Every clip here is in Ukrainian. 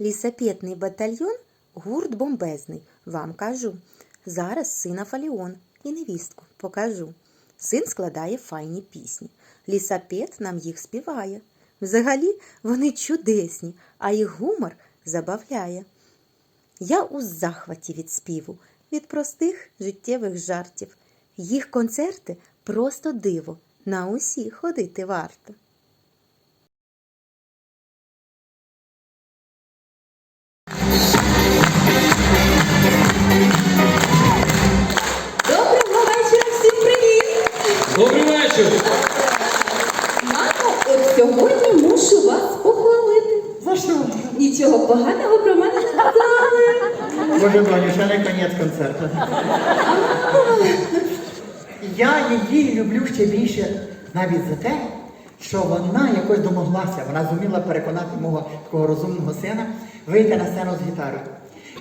Лісапетний батальйон гурт бомбезний. Вам кажу. Зараз сина Фаліон і невістку покажу. Син складає файні пісні. Лісапет нам їх співає. Взагалі вони чудесні, а їх гумор забавляє. Я у захваті від співу, від простих життєвих жартів. Їх концерти просто диво. На усі ходити варто. Нічого поганого про мене не сказали. Боже доню, ще не конець концерту. Я її люблю ще більше навіть за те, що вона якось домоглася, вона зуміла переконати мого такого розумного сина вийти на сцену з гітарою.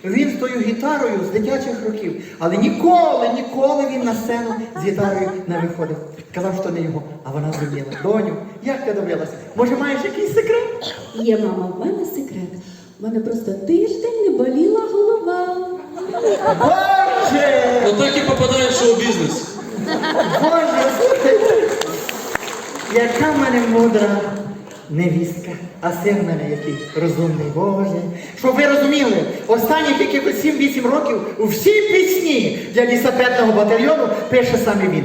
Він з тою гітарою з дитячих років, але ніколи, ніколи він на сцену з гітарою не виходив. Казав, що не його, а вона зуміла. Доню, як ти добилася? Може, маєш якийсь секрет? Є, мама, в мене секрет. У мене просто тиждень не боліла голова. Боже! Отак і попадає в шоу-бізнес. Боже, слухайте, яка в мене мудра невістка, а син в мене який розумний, Боже. Щоб ви розуміли, останніх якихось 7-8 років у всі пісні для лісапетного батальйону пише саме він.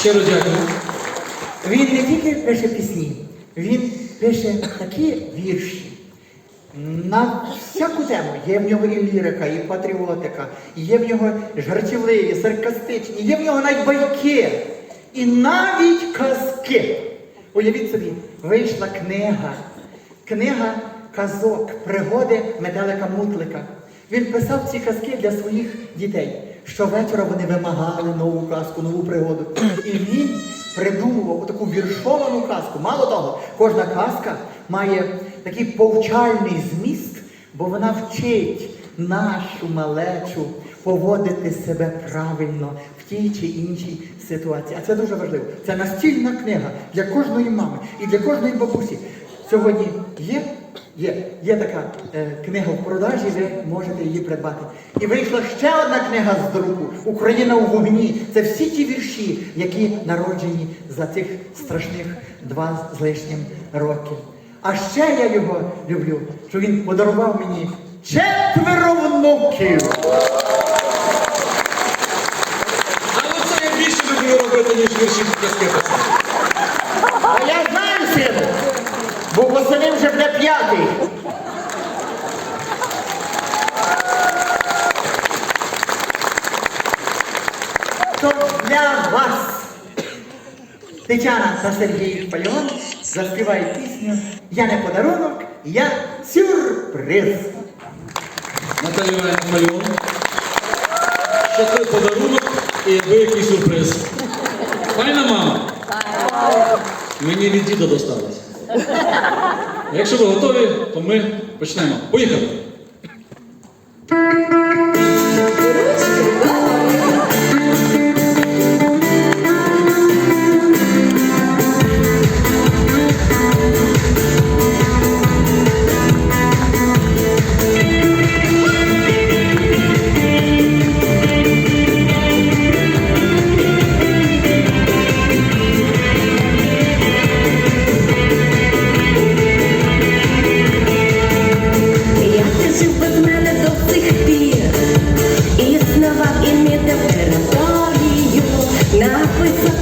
Щиро дякую. Він не тільки пише пісні, він пише такі вірші. На всяку тему є в нього і лірика, і патріотика, і є в нього жартівливі, саркастичні, є в нього навіть байки, і навіть казки. Уявіть собі, вийшла книга, книга казок, пригоди метелика Мутлика. Він писав ці казки для своїх дітей. Щовечора вони вимагали нову казку, нову пригоду. І він придумував таку віршовану казку. Мало того, кожна казка має такий повчальний зміст, бо вона вчить нашу малечу поводити себе правильно в тій чи іншій ситуації. А це дуже важливо. Це настільна книга для кожної мами і для кожної бабусі. Сьогодні є, є, є така е, книга в продажі, ви можете її придбати. І вийшла ще одна книга з друку Україна у вогні. Це всі ті вірші, які народжені за цих страшних два з лишнім років. А ще я його люблю, що він подарував мені четверо внуків. Але це я більше люблю робити, ніж вірші казки бо восени вже буде п'ятий. То для вас Тетяна та Сергій Пальон заспівають пісню Я не подарунок, я сюрприз. Наталія Іванівна Мальон. Щасливий подарунок і який сюрприз. Файна мама. Мені від діда досталось. Якщо ви готові, то ми почнемо. Поїхали. Not with you.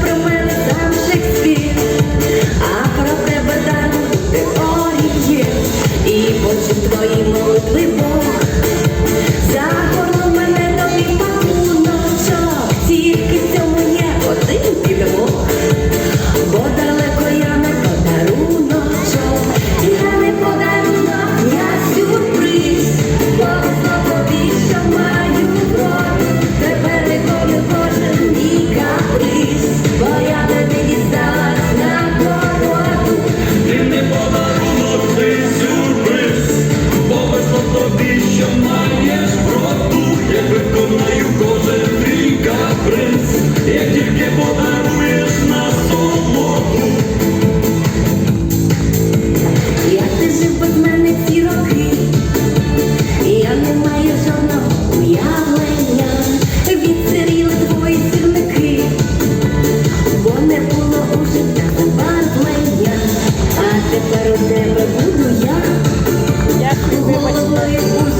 Thank you.